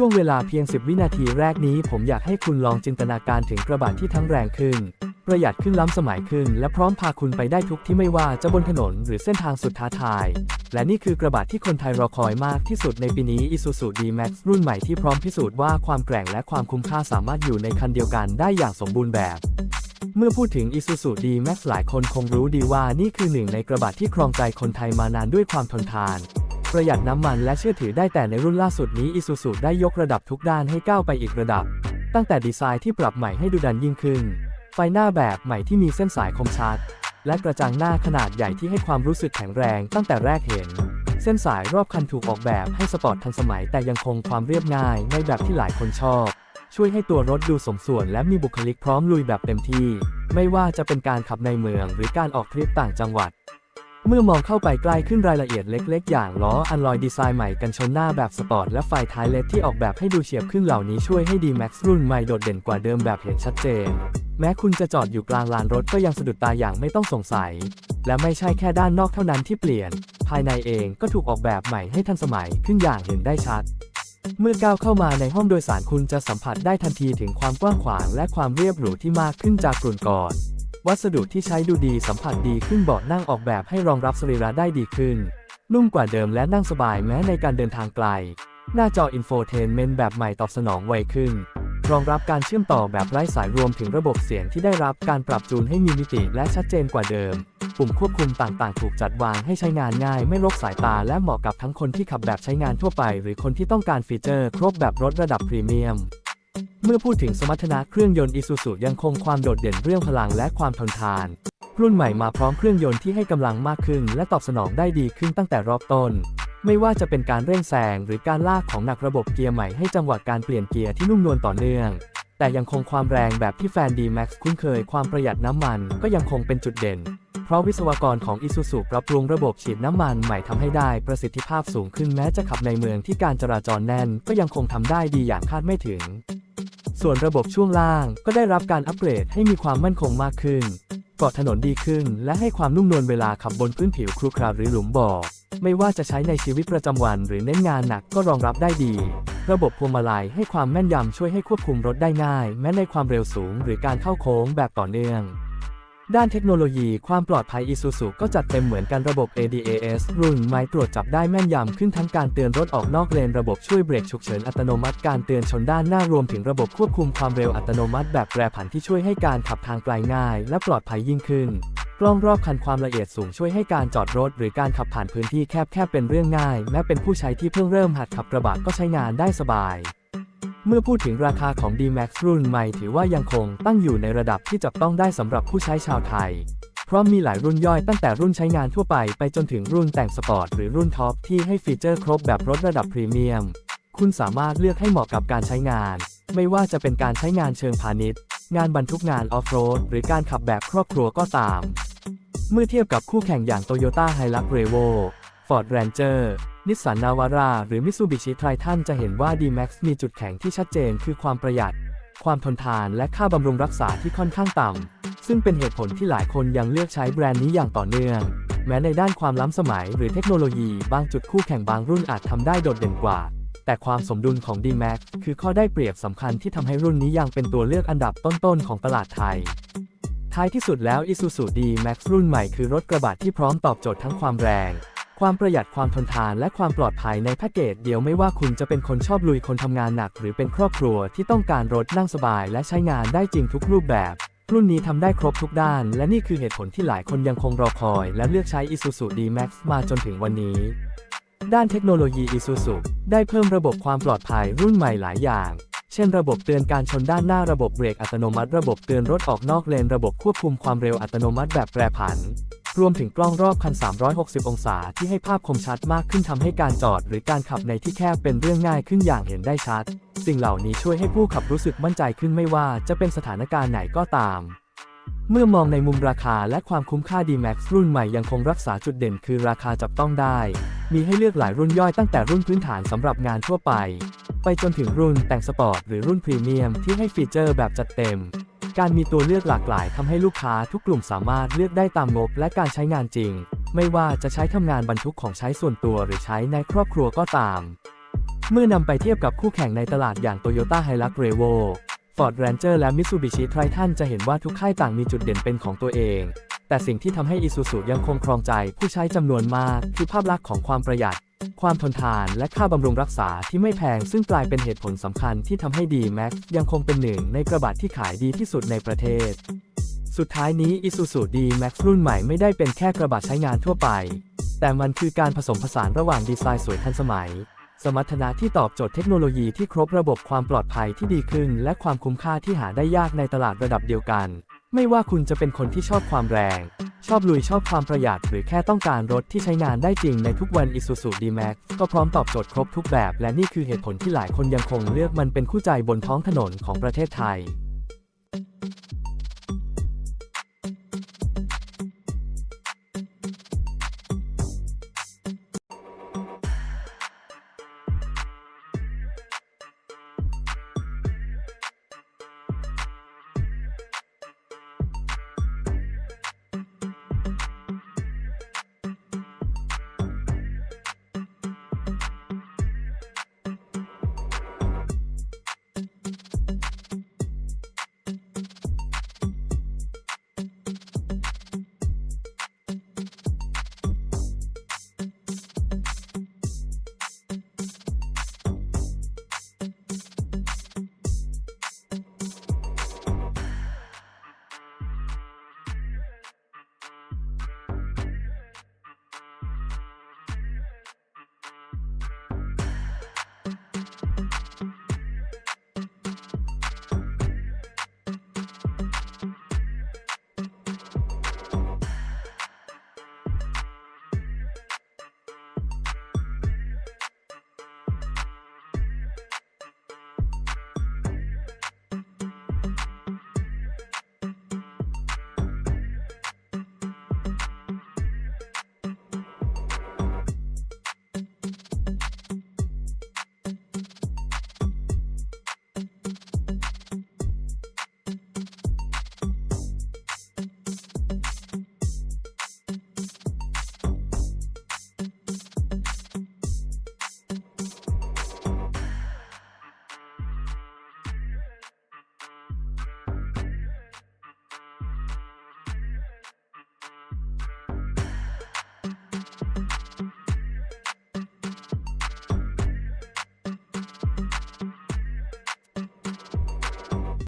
ช่วงเวลาเพียง 10 วินาทีแรกนี้ผมอยากให้คุณลองจินตนาการถึงกระบะที่ทั้งแรงขึ้น ประหยัดขึ้นล้ำสมัยขึ้น และพร้อมพาคุณไปได้ทุกที่ไม่ว่าจะบนถนนหรือเส้นทางสุดท้าทาย และนี่คือกระบะที่คนไทยรอคอยมากที่สุดในปีนี้ Isuzu D-Max รุ่นใหม่ที่พร้อมพิสูจน์ว่าความแกร่งและความคุ้มค่าสามารถอยู่ในคันเดียวกันได้อย่างสมบูรณ์แบบเมื่อพูดถึง Isuzu D-Max หลายคนคงรู้ดีว่านี่คือหนึ่งในกระบะที่ครองใจคนไทยมานานด้วยความทนทาน ประหยัดน้ำมันและเชื่อถือได้แต่ในรุ่นล่าสุดนี้ Isuzu ได้ยกระดับทุกด้านให้ก้าวไปอีกระดับ ตั้งแต่ดีไซน์ที่ปรับใหม่ให้ดูดันยิ่งขึ้น ไฟหน้าแบบใหม่ที่มีเส้นสายคมชัด และกระจังหน้าขนาดใหญ่ที่ให้ความรู้สึกแข็งแรงตั้งแต่แรกเห็น เส้นสายรอบคันถูกออกแบบให้สปอร์ตทันสมัยแต่ยังคงความเรียบง่ายในแบบที่หลายคนชอบ ช่วยให้ตัวรถดูสมส่วน และมีบุคลิกพร้อมลุยแบบเต็มที่ ไม่ว่าจะเป็นการขับในเมืองหรือการออกทริปต่างจังหวัด เมื่อมองเข้าไปใกล้ขึ้นรายละเอียดเล็กๆ อย่างล้ออันลอยดีไซน์ใหม่กันชนหน้าแบบสปอร์ตและไฟท้ายเลดที่ออกแบบให้ดูเฉียบขึ้นเหล่านี้ช่วยให้ D-Max รุ่นใหม่โดดเด่นกว่าเดิมแบบเห็นชัดเจน แม้คุณจะจอดอยู่กลางลานรถก็ยังสะดุดตาอย่างไม่ต้องสงสัย และไม่ใช่แค่ด้านนอกเท่านั้นที่เปลี่ยน ภายในเองก็ถูกออกแบบใหม่ให้ทันสมัยขึ้นอย่างเห็นได้ชัด เมื่อก้าวเข้ามาในห้องโดยสารคุณจะสัมผัสได้ทันทีถึงความกว้างขวางและความเรียบหรูที่มากขึ้นจากกลุ่นก่อน วัสดุที่ใช้ดูดีสัมผัสดีขึ้นเบาะนั่งออกแบบให้รองรับสรีระได้ดีขึ้น นุ่มกว่าเดิมและนั่งสบายแม้ในการเดินทางไกล หน้าจออินโฟเทนเมนต์แบบใหม่ตอบสนองไวขึ้น รองรับการเชื่อมต่อแบบไร้สายรวมถึงระบบเสียงที่ได้รับการปรับจูนให้มีมิติและชัดเจนกว่าเดิม ปุ่มควบคุมต่างๆ ถูกจัดวางให้ใช้งานง่าย ไม่รกสายตาและเหมาะกับทั้งคนที่ขับแบบใช้งานทั่วไป หรือคนที่ต้องการฟีเจอร์ ครบแบบรถระดับพรีเมียม เมื่อพูดถึงสมรรถนะเครื่องยนต์ Isuzu ยังคงความโดดเด่นเรื่องพลังและความทนทาน รุ่นใหม่มาพร้อมเครื่องยนต์ที่ให้กำลังมากขึ้น และตอบสนองได้ดีขึ้นตั้งแต่รอบต้น ไม่ว่าจะเป็นการเร่งแซงหรือการลากของหนักระบบเกียร์ใหม่ให้จังหวะการเปลี่ยนเกียร์ที่นุ่มนวลต่อเนื่อง แต่ยังคงความแรงแบบที่แฟน D-Max คุ้นเคยความประหยัดน้ำมันก็ยังคงเป็นจุดเด่น เพราะวิศวกรของ Isuzu ปรับปรุงระบบฉีดน้ำมันใหม่ทำให้ได้ประสิทธิภาพสูงขึ้นแม้จะขับในเมืองที่การจราจรแน่น ก็ยังคงทำได้ดีอย่างคาดไม่ถึง ส่วนระบบช่วงล่างก็ได้รับการอัปเกรดให้มีความมั่นคงมากขึ้น เกาะถนนดีขึ้น และให้ความนุ่มนวลเวลาขับบนพื้นผิวครุขระหรือหลุมบ่อ ไม่ว่าจะใช้ในชีวิตประจำวันหรือเน้นงานหนักก็รองรับได้ดี ระบบพวงมาลัยให้ความแม่นยำช่วยให้ควบคุมรถได้ง่าย แม้ในความเร็วสูง หรือการเข้าโค้งแบบต่อเนื่อง ด้านเทคโนโลยีความปลอดภัย Isuzu ก็จัดเต็มเหมือนกันระบบ ADAS รุ่นใหม่ตรวจจับได้แม่นยำขึ้นทั้งการเตือนรถออกนอกเลนระบบช่วยเบรกฉุกเฉินอัตโนมัติการเตือนชนด้านหน้ารวมถึงระบบควบคุมความเร็วอัตโนมัติแบบแปรผันที่ช่วยให้การขับทางไกลง่าย และปลอดภัยยิ่งขึ้น กล้องรอบคันความละเอียดสูงช่วยให้การจอดรถ หรือการขับผ่านพื้นที่แคบๆเป็นเรื่องง่าย แม้เป็นผู้ใช้ที่เพิ่งเริ่มหัดขับกระบะก็ใช้งานได้สบาย เมื่อพูดถึงราคาของ D-Max รุ่นใหม่ถือว่ายังคงตั้งอยู่ในระดับที่จับต้องได้สำหรับผู้ใช้ชาวไทย เพราะมีหลายรุ่นย่อยตั้งแต่รุ่นใช้งานทั่วไปไปจนถึงรุ่นแต่งสปอร์ตหรือรุ่นท็อปที่ให้ฟีเจอร์ครบแบบรถระดับพรีเมียม คุณสามารถเลือกให้เหมาะกับการใช้งาน ไม่ว่าจะเป็นการใช้งานเชิงพาณิชย์ งานบรรทุกงานออฟโรดหรือการขับแบบครอบครัวก็ตาม เมื่อเทียบกับคู่แข่งอย่าง Toyota Hilux Revo Ford Ranger Nissan Navara หรือ Mitsubishi Triton จะเห็นว่า D-Max มีจุดแข็งที่ชัดเจนคือความประหยัด ความทนทานและค่าบำรุงรักษาที่ค่อนข้างต่ำ ซึ่งเป็นเหตุผลที่หลายคนยังเลือกใช้แบรนด์นี้อย่างต่อเนื่อง แม้ในด้านความล้ำสมัยหรือเทคโนโลยีบางจุดคู่แข่งบางรุ่นอาจทำได้โดดเด่นกว่า แต่ความสมดุลของ D-Max คือข้อได้เปรียบสำคัญที่ทำให้รุ่นนี้ยังเป็นตัวเลือกอันดับต้นๆของตลาดไทยท้ายที่สุดแล้ว Isuzu D-Max รุ่นใหม่คือรถกระบะที่พร้อมตอบโจทย์ทั้งความแรง ความประหยัดความทนทานและความปลอดภัยในแพ็กเกจเดียวไม่ว่าคุณจะเป็นคนชอบลุยคนทำงานหนัก หรือเป็นครอบครัวที่ต้องการรถนั่งสบายและใช้งานได้จริงทุกรูปแบบ รุ่นนี้ทำได้ครบทุกด้าน และนี่คือเหตุผลที่หลายคนยังคงรอคอย และเลือกใช้ Isuzu D-Max มาจนถึงวันนี้ ด้านเทคโนโลยี Isuzu ได้เพิ่มระบบความปลอดภัยรุ่นใหม่หลายอย่างเช่นระบบเตือนการชนด้านหน้าระบบเบรกอัตโนมัติ ระบบเตือนรถออกนอกเลน ระบบควบคุมความเร็วอัตโนมัติแบบแปรผัน รวมถึงกล้องรอบคัน 360 องศาที่ให้ภาพคมชัดมากขึ้นทำให้การจอดหรือการขับในที่แคบเป็นเรื่องง่ายขึ้นอย่างเห็นได้ชัด สิ่งเหล่านี้ช่วยให้ผู้ขับรู้สึกมั่นใจขึ้นไม่ว่าจะเป็นสถานการณ์ไหนก็ตามเมื่อมองในมุมราคาและความคุ้มค่า D-Max รุ่นใหม่ยังคงรักษาจุดเด่นคือราคาจับต้องได้ มีให้เลือกหลายรุ่นย่อยตั้งแต่รุ่นพื้นฐานสำหรับงานทั่วไป ไปจนถึงรุ่นแต่งสปอร์ตหรือรุ่นพรีเมียมที่ให้ฟีเจอร์แบบจัดเต็ม การมีตัวเลือกหลากหลายทำให้ลูกค้าทุกกลุ่มสามารถเลือกได้ตามงบและการใช้งานจริง ไม่ว่าจะใช้ทำงานบรรทุกของใช้ส่วนตัวหรือใช้ในครอบครัวก็ตาม เมื่อนำไปเทียบกับคู่แข่งในตลาดอย่าง Toyota Hilux Revo Ford Ranger และ Mitsubishi Triton จะเห็นว่าทุกค่ายต่างมีจุดเด่นเป็นของตัวเอง แต่สิ่งที่ทำให้ Isuzu ยังคงครองใจผู้ใช้จำนวนมากคือภาพลักษณ์ของความประหยัด ความทนทานและค่าบำรุงรักษาที่ไม่แพงซึ่งกลายเป็นเหตุผลสำคัญที่ทำให้ D-Max ยังคงเป็นหนึ่งในกระบะที่ขายดีที่สุดในประเทศ สุดท้ายนี้ Isuzu D-Max รุ่นใหม่ไม่ได้เป็นแค่กระบะใช้งานทั่วไป แต่มันคือการผสมผสานระหว่างดีไซน์สวยทันสมัย สมรรถนะที่ตอบโจทย์เทคโนโลยีที่ครบระบบความปลอดภัยที่ดีขึ้น และความคุ้มค่าที่หาได้ยากในตลาดระดับเดียวกัน ไม่ว่าคุณจะเป็นคนที่ชอบความแรง ชอบลุยชอบความประหยัดหรือแค่ต้องการรถที่ใช้งานได้จริงในทุกวัน Isuzu D-Max ก็พร้อมตอบโจทย์ครบทุกแบบ และนี่คือเหตุผลที่หลายคนยังคงเลือกมันเป็นคู่ใจบนท้องถนนของประเทศไทย